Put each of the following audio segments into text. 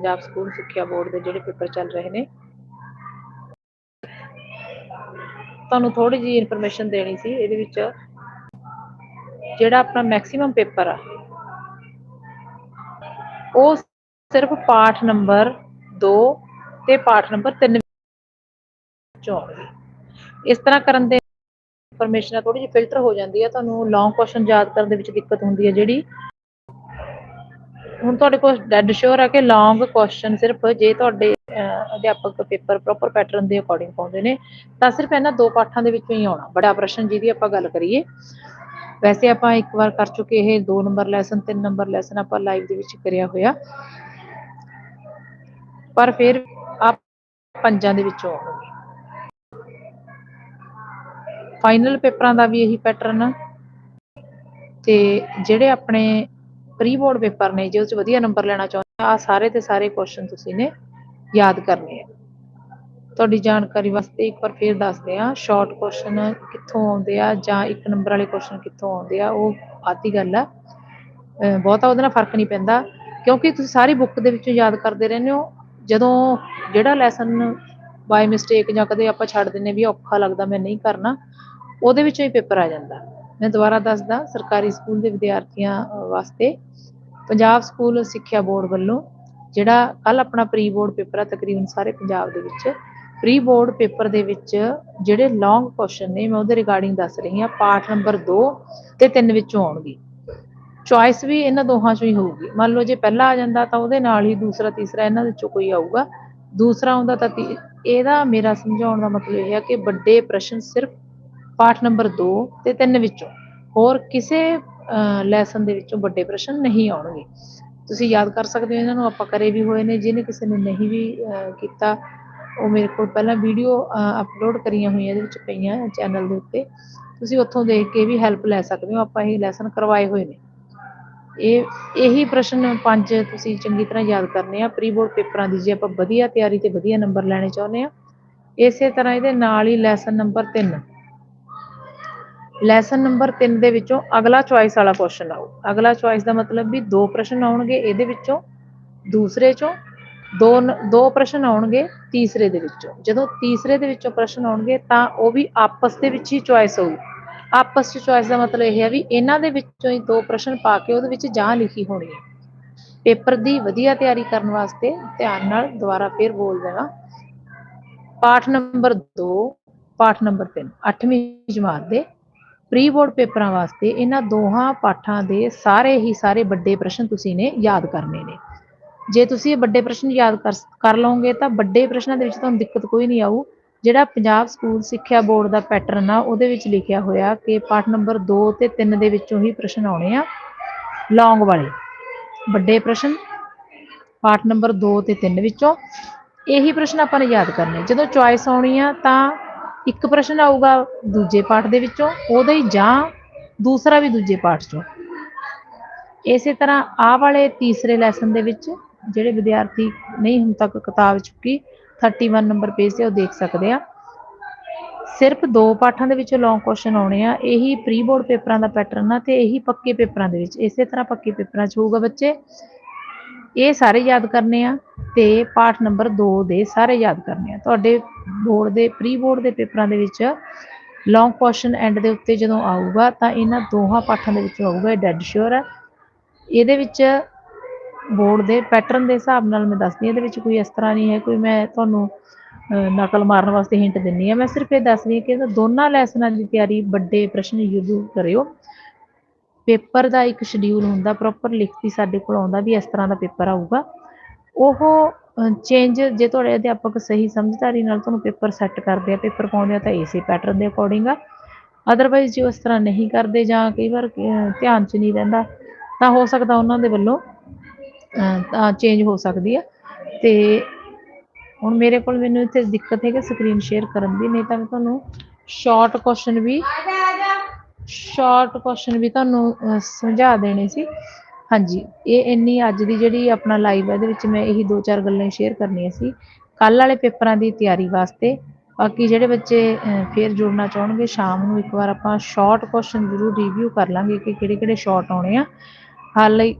Punjab school ਸਿੱਖਿਆ board ਦੇ ਜਿਹੜੇ ਪੇਪਰ ਚੱਲ ਰਹੇ ਨੇ। ਤੁਹਾਨੂੰ ਥੋੜੀ ਜਿਹੀ ਇਨਫੋਰਮੇਸ਼ਨ ਦੇਣੀ ਸੀ, ਇਹਦੇ ਵਿੱਚ ਜਿਹੜਾ ਆਪਣਾ ਮੈਕਸਿਮਮ ਪੇਪਰ ਆ, ਉਹ ਸਿਰਫ ਪਾਠ ਨੰਬਰ 2 ਤੇ ਪਾਠ ਨੰਬਰ 3 ਵਿੱਚੋਂ ਇਸ ਤਰ੍ਹਾਂ ਕਰਨ ਦੇ ਇਨਫੋਰਮੇਸ਼ਨ ਥੋੜੀ ਜਿਹੀ ਫਿਲਟਰ ਹੋ ਜਾਂਦੀ ਹੈ, ਤੁਹਾਨੂੰ ਲੌਂਗ ਕੁਐਸਚਨ ਯਾਦ ਕਰਨ ਦੇ ਵਿੱਚ ਦਿੱਕਤ ਹੁੰਦੀ ਹੈ ਜਿਹੜੀ ਹੁਣ ਤੁਹਾਡੇ ਕੋਲ ਡੈਡ ਸ਼ੋਰ ਹੈ ਕਿ ਲੌਂਗ ਕੁਐਸਚਨ ਸਿਰਫ ਜੇ ਤੁਹਾਡੇ ਅਧਿਆਪਕ ਪੇਪਰ ਪ੍ਰੋਪਰ ਪੈਟਰਨ ਦੇ ਅਕੋਰਡਿੰਗ ਪਾਉਂਦੇ ਨੇ, ਤਾਂ ਸਿਰਫ ਇਹਨਾਂ ਦੋ ਪਾਠਾਂ ਦੇ ਵਿੱਚੋਂ ਹੀ ਆਉਣਾ। ਬੜਾ ਪ੍ਰਸ਼ਨ ਜਿਹਦੀ ਆਪਾਂ ਗੱਲ ਕਰੀਏ। ਵੈਸੇ ਆਪਾਂ ਇੱਕ ਵਾਰ ਕਰ ਚੁੱਕੇ ਇਹ 2 ਨੰਬਰ ਲੈਸਨ 3 ਨੰਬਰ ਲੈਸਨ ਆਪਾਂ ਲਾਈਵ ਦੇ ਵਿੱਚ ਕਰਿਆ ਹੋਇਆ। ਪਰ ਫਿਰ ਆਪ ਪੰਜਾਂ ਦੇ ਵਿੱਚੋਂ ਆਉਣਗੇ। ਫਾਈਨਲ ਪੇਪਰਾਂ ਦਾ ਵੀ ਇਹੀ ਪੈਟਰਨ ਤੇ ਜਿਹੜੇ ਆਪਣੇ ਪ੍ਰੀ ਬੋਰਡ ਪੇਪਰ ਨੇ, ਜੇ ਉਸ 'ਚ ਵਧੀਆ ਨੰਬਰ ਲੈਣਾ ਚਾਹੁੰਦੇ ਆ ਸਾਰੇ ਦੇ ਸਾਰੇ ਕੁਐਸਚਨ ਤੁਸੀਂ ਨੇ ਯਾਦ ਕਰਨੇ ਆ। ਤੁਹਾਡੀ ਜਾਣਕਾਰੀ ਵਾਸਤੇ ਇੱਕ ਵਾਰ ਫੇਰ ਦੱਸਦੇ ਆ ਸ਼ਾਰਟ ਕੁਐਸਚਨ ਕਿੱਥੋਂ ਆਉਂਦੇ ਆ ਜਾਂ ਇੱਕ ਨੰਬਰ ਵਾਲੇ ਕੁਐਸਚਨ ਕਿੱਥੋਂ ਆਉਂਦੇ ਆ, ਉਹ ਆਤੀ ਗੱਲ ਆ। ਬਹੁਤਾ ਉਹਦੇ ਨਾਲ ਫ਼ਰਕ ਨਹੀਂ ਪੈਂਦਾ, ਕਿਉਂਕਿ ਤੁਸੀਂ ਸਾਰੀ ਬੁੱਕ ਦੇ ਵਿੱਚੋਂ ਯਾਦ ਕਰਦੇ ਰਹਿੰਦੇ ਹੋ। ਜਦੋਂ ਜਿਹੜਾ ਲੈਸਨ ਬਾਈ ਮਿਸਟੇਕ ਜਾਂ ਕਦੇ ਆਪਾਂ ਛੱਡ ਦਿੰਨੇ ਵੀ ਔਖਾ ਲੱਗਦਾ, ਮੈਂ ਨਹੀਂ ਕਰਨਾ, ਉਹਦੇ ਵਿੱਚੋਂ ਹੀ ਪੇਪਰ ਆ ਜਾਂਦਾ। ਮੈਂ ਦੁਬਾਰਾ ਦੱਸਦਾ, ਸਰਕਾਰੀ ਸਕੂਲ ਦੇ ਵਿਦਿਆਰਥੀਆਂ ਵਾਸਤੇ ਪੰਜਾਬ ਸਕੂਲ ਸਿੱਖਿਆ ਬੋਰਡ ਵੱਲੋਂ ਜਿਹੜਾ ਕੱਲ ਆਪਣਾ ਪ੍ਰੀ ਬੋਰਡ ਪੇਪਰ ਆ, ਤਕਰੀਬਨ ਸਾਰੇ ਪੰਜਾਬ ਦੇ ਵਿੱਚ ਪ੍ਰੀ ਬੋਰਡ ਪੇਪਰ ਦੇ ਵਿੱਚ ਜਿਹੜੇ ਲੌਂਗ ਕੁਐਸਚਨ ਨੇ, ਮੈਂ ਉਹਦੇ ਰਿਗਾਰਡਿੰਗ ਦੱਸ ਰਹੀ ਹਾਂ, ਪਾਠ ਨੰਬਰ 2 ਤੇ 3 ਵਿੱਚੋਂ ਆਉਣਗੇ। ਚੁਆਇਸ ਵੀ ਇਹਨਾਂ ਦੋਹਾਂ ਚੋਂ ਹੀ ਹੋਊਗੀ। ਮੰਨ ਲਓ ਜੇ ਪਹਿਲਾ ਆ ਜਾਂਦਾ ਤਾਂ ਉਹਦੇ ਨਾਲ ਹੀ ਦੂਸਰਾ, ਤੀਸਰਾ ਇਹਨਾਂ ਵਿੱਚੋਂ ਕੋਈ ਆਊਗਾ। ਦੂਸਰਾ ਆਉਂਦਾ ਤਾਂ, ਇਹਦਾ ਮੇਰਾ ਸਮਝਾਉਣ ਦਾ ਮਤਲਬ ਇਹ ਹੈ ਕਿ ਵੱਡੇ ਪ੍ਰਸ਼ਨ ਸਿਰਫ ਪਾਠ ਨੰਬਰ 2 ਤੇ 3 ਵਿੱਚੋਂ। ਹੋਰ ਕਿਸੇ ਲੈਸਨ ਦੇ ਵਿੱਚੋਂ ਵੱਡੇ ਪ੍ਰਸ਼ਨ ਨਹੀਂ ਆਉਣਗੇ। ਤੁਸੀਂ ਯਾਦ ਕਰ ਸਕਦੇ ਹੋ, ਇਹਨਾਂ ਨੂੰ ਆਪਾਂ ਕਰੇ ਵੀ ਹੋਏ ਨੇ। ਜਿਹਨੇ ਕਿਸੇ ਨੇ ਨਹੀਂ ਵੀ ਕੀਤਾ, ਉਹ ਮੇਰੇ ਕੋਲ ਪਹਿਲਾਂ ਵੀਡੀਓ ਅਪਲੋਡ ਕਰੀਆਂ ਹੋਈਆਂ ਇਹਦੇ ਵਿੱਚ ਪਈਆਂ ਚੈਨਲ ਦੇ ਉੱਤੇ। ਤੁਸੀਂ ਉੱਥੋਂ ਦੇਖ ਕੇ ਵੀ ਹੈਲਪ ਲੈ ਸਕਦੇ ਹੋ। ਆਪਾਂ ਇਹ ਲੈਸਨ ਕਰਵਾਏ ਹੋਏ ਨੇ। ਇਹ, ਇਹੀ ਪ੍ਰਸ਼ਨ ਪੰਜ ਤੁਸੀਂ ਚੰਗੀ ਤਰ੍ਹਾਂ ਯਾਦ ਕਰਨੇ ਆ। ਪ੍ਰੀ ਬੋਰਡ ਪੇਪਰਾਂ ਦੀ ਜੇ ਆਪਾਂ ਵਧੀਆ ਤਿਆਰੀ ਤੇ ਵਧੀਆ ਨੰਬਰ ਲੈਣੇ ਚਾਹੁੰਦੇ ਆ। ਇਸੇ ਤਰ੍ਹਾਂ ਇਹਦੇ ਨਾਲ ਹੀ ਲੈਸਨ ਨੰਬਰ 3 ਲੈਸਨ ਨੰਬਰ 3 ਦੇ ਵਿੱਚੋਂ ਅਗਲਾ ਚੁਆਇਸ ਵਾਲਾ ਕੁਐਸਚਨ ਆਊ। ਅਗਲਾ ਚੁਆਇਸ ਦਾ ਮਤਲਬ ਵੀ ਦੋ ਪ੍ਰਸ਼ਨ ਆਉਣਗੇ ਇਹਦੇ ਵਿੱਚੋਂ, ਦੂਸਰੇ ਚੋਂ ਦੋ ਦੋ ਪ੍ਰਸ਼ਨ ਆਉਣਗੇ ਤੀਸਰੇ ਦੇ ਵਿੱਚੋਂ। ਜਦੋਂ ਤੀਸਰੇ ਦੇ ਵਿੱਚੋਂ ਪ੍ਰਸ਼ਨ ਆਉਣਗੇ ਤਾਂ ਉਹ ਵੀ ਆਪਸ ਦੇ ਵਿੱਚ ਹੀ ਚੁਆਇਸ ਹੋਊ। ਆਪਸ ਚ ਚੁਆਇਸ ਦਾ ਮਤਲਬ ਇਹ ਹੈ ਵੀ ਇਹਨਾਂ ਦੇ ਵਿੱਚੋਂ ਹੀ ਦੋ ਪ੍ਰਸ਼ਨ ਪਾ ਕੇ ਉਹਦੇ ਵਿੱਚ ਜਾਂ ਲਿਖੀ ਹੋਣੀ ਹੈ ਪੇਪਰ ਦੀ ਵਧੀਆ ਤਿਆਰੀ ਕਰਨ ਵਾਸਤੇ ਧਿਆਨ ਨਾਲ ਦੁਬਾਰਾ ਫੇਰ ਬੋਲ ਦੇਣਾ। ਪਾਠ ਨੰਬਰ 2 ਪਾਠ ਨੰਬਰ 3 8ਵੀਂ ਜਮਾਤ ਦੇ ਪ੍ਰੀ ਬੋਰਡ ਪੇਪਰਾਂ ਵਾਸਤੇ ਇਹਨਾਂ ਦੋਹਾਂ ਪਾਠਾਂ ਦੇ ਸਾਰੇ ਹੀ ਸਾਰੇ ਵੱਡੇ ਪ੍ਰਸ਼ਨ ਤੁਸੀਂ ਨੇ ਯਾਦ ਕਰਨੇ ਨੇ। ਜੇ ਤੁਸੀਂ ਇਹ ਵੱਡੇ ਪ੍ਰਸ਼ਨ ਯਾਦ ਕਰ ਕਰ ਲਓਗੇ ਤਾਂ ਵੱਡੇ ਪ੍ਰਸ਼ਨਾਂ ਦੇ ਵਿੱਚ ਤੁਹਾਨੂੰ ਦਿੱਕਤ ਕੋਈ ਨਹੀਂ ਆਊ। ਜਿਹੜਾ ਪੰਜਾਬ ਸਕੂਲ ਸਿੱਖਿਆ ਬੋਰਡ ਦਾ ਪੈਟਰਨ ਆ, ਉਹਦੇ ਵਿੱਚ ਲਿਖਿਆ ਹੋਇਆ ਕਿ ਪਾਠ ਨੰਬਰ 2 ਤੇ 3 ਦੇ ਵਿੱਚੋਂ ਹੀ ਪ੍ਰਸ਼ਨ ਆਉਣੇ ਆ ਲੌਂਗ ਵਾਲੇ। ਵੱਡੇ ਪ੍ਰਸ਼ਨ, ਪਾਠ ਨੰਬਰ 2 ਤੇ 3 ਵਿੱਚੋਂ ਇਹੀ ਪ੍ਰਸ਼ਨ ਆਪਾਂ ਨੇ ਯਾਦ ਕਰਨੇ। ਜਦੋਂ ਚੁਆਇਸ ਆਉਣੀ ਆ ਤਾਂ ਇੱਕ ਪ੍ਰਸ਼ਨ ਆਊਗਾ ਦੂਜੇ ਪਾਠ ਦੇ ਵਿੱਚੋਂ, ਉਹਦਾ ਹੀ ਜਾਂ ਦੂਸਰਾ ਵੀ ਦੂਜੇ ਪਾਠ ਚੋਂ। ਇਸੇ ਤਰ੍ਹਾਂ ਆਹ ਵਾਲੇ ਤੀਸਰੇ ਲੈਸਨ ਦੇ ਵਿੱਚ ਜਿਹੜੇ ਵਿਦਿਆਰਥੀ ਨਹੀਂ ਹੁਣ ਤੱਕ ਕਿਤਾਬ ਚੁੱਕੀ 31 ਨੰਬਰ ਪੇਜ ਤੇ ਉਹ ਦੇਖ ਸਕਦੇ ਆ। ਸਿਰਫ ਦੋ ਪਾਠਾਂ ਦੇ ਵਿੱਚੋਂ ਲੌਂਗ ਕੁਐਸਚਨ ਆਉਣੇ ਆ, ਇਹੀ ਪ੍ਰੀ ਬੋਰਡ ਪੇਪਰਾਂ ਦਾ ਪੈਟਰਨ ਆ ਤੇ ਇਹੀ ਪੱਕੇ ਪੇਪਰਾਂ ਦੇ ਵਿੱਚ। ਇਸੇ ਤਰ੍ਹਾਂ ਪੱਕੇ ਪੇਪਰਾਂ 'ਚ ਹੋਊਗਾ ਬੱਚੇ। ਇਹ ਸਾਰੇ ਯਾਦ ਕਰਨੇ ਆ ਤੇ ਪਾਠ ਨੰਬਰ 2 ਦੇ ਸਾਰੇ ਯਾਦ ਕਰਨੇ ਆ। ਤੁਹਾਡੇ ਬੋਰਡ ਦੇ ਪ੍ਰੀ ਬੋਰਡ ਦੇ ਪੇਪਰਾਂ ਦੇ ਵਿੱਚ ਲੌਂਗ ਕੁਐਸਚਨ ਐਂਡ ਦੇ ਉੱਤੇ ਜਦੋਂ ਆਊਗਾ ਤਾਂ ਇਹਨਾਂ ਦੋਹਾਂ ਪਾਠਾਂ ਦੇ ਵਿੱਚੋਂ ਆਊਗਾ, ਇਹ ਡੈਡ ਸ਼ੋਰ ਹੈ ਇਹਦੇ ਵਿੱਚ ਬੋਰਡ ਦੇ ਪੈਟਰਨ ਦੇ ਹਿਸਾਬ ਨਾਲ ਮੈਂ ਦੱਸਦੀ ਹਾਂ, ਇਹਦੇ ਵਿੱਚ ਕੋਈ ਇਸ ਤਰ੍ਹਾਂ ਨਹੀਂ ਹੈ ਕੋਈ ਮੈਂ ਤੁਹਾਨੂੰ ਨਕਲ ਮਾਰਨ ਵਾਸਤੇ ਹਿੰਟ ਦਿੰਨੀ ਆ ਮੈਂ ਸਿਰਫ ਇਹ ਦੱਸ ਰਹੀ ਹਾਂ ਕਿ ਇਹਨਾਂ ਦੋਨਾਂ ਲੈਸਨਾਂ ਦੀ ਤਿਆਰੀ ਵੱਡੇ ਪ੍ਰਸ਼ਨ ਯੁੱਧ ਕਰਿਓ। ਪੇਪਰ ਦਾ ਇੱਕ ਸ਼ਡਿਊਲ ਹੁੰਦਾ ਪ੍ਰੋਪਰ ਲਿਖਤੀ ਸਾਡੇ ਕੋਲ ਆਉਂਦਾ ਵੀ ਇਸ ਤਰ੍ਹਾਂ ਦਾ ਪੇਪਰ ਆਊਗਾ। ਉਹ ਚੇਂਜ ਜੇ ਤੁਹਾਡੇ ਅਧਿਆਪਕ ਸਹੀ ਸਮਝਦਾਰੀ ਨਾਲ ਤੁਹਾਨੂੰ ਪੇਪਰ ਸੈੱਟ ਕਰਦੇ ਆ, ਪੇਪਰ ਪਾਉਂਦੇ ਆ ਤਾਂ ਇਸੇ ਪੈਟਰਨ ਦੇ ਅਕੋਰਡਿੰਗ ਆ। ਅਦਰਵਾਈਜ਼ ਜੇ ਉਸ ਤਰ੍ਹਾਂ ਨਹੀਂ ਕਰਦੇ ਜਾਂ ਕਈ ਵਾਰ ਧਿਆਨ 'ਚ ਨਹੀਂ ਰਹਿੰਦਾ, ਤਾਂ ਹੋ ਸਕਦਾ ਉਹਨਾਂ ਦੇ ਵੱਲੋਂ ਤਾਂ ਚੇਂਜ ਹੋ ਸਕਦੀ ਆ। ਤੇ ਹੁਣ ਮੇਰੇ ਕੋਲ ਮੈਨੂੰ ਇੱਥੇ ਦਿੱਕਤ ਹੈ ਕਿ ਸਕਰੀਨ ਸ਼ੇਅਰ ਕਰਨ ਦੀ, ਨਹੀਂ ਤਾਂ ਮੈਂ ਤੁਹਾਨੂੰ ਸ਼ਾਰਟ ਕੁਐਸਚਨ ਵੀ ਸ਼ਾਰਟ ਕੁਐਸਚਨ ਵੀ ਤੁਹਾਨੂੰ ਸਮਝਾ ਦੇਣੇ ਸੀ। ਹਾਂਜੀ ਇਹ ਇੰਨੀ ਅੱਜ ਦੀ ਜਿਹੜੀ ਆਪਣਾ ਲਾਈਵ ਹੈ ਇਹਦੇ ਵਿੱਚ ਮੈਂ ਇਹੀ ਦੋ ਚਾਰ ਗੱਲਾਂ ਸ਼ੇਅਰ ਕਰਨੀਆਂ ਸੀ। ਕੱਲ ਵਾਲੇ ਪੇਪਰਾਂ ਦੀ ਤਿਆਰੀ ਵਾਸਤੇ। ਬਾਕੀ ਜਿਹੜੇ ਬੱਚੇ ਅਹ, ਫੇਰ ਜੁੜਨਾ ਚਾਹਣਗੇ ਸ਼ਾਮ ਨੂੰ ਇੱਕ ਵਾਰ ਆਪਾਂ ਸ਼ਾਰਟ ਕੁਐਸਚਨ ਜ਼ਰੂਰ ਰਿਵਿਊ ਕਰ ਲਾਂਗੇ ਕਿ ਕਿਹੜੇ ਕਿਹੜੇ ਸ਼ਾਰਟ ਆਉਣੇ ਆ। ਹਾਲੇ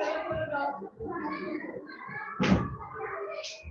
Thank you.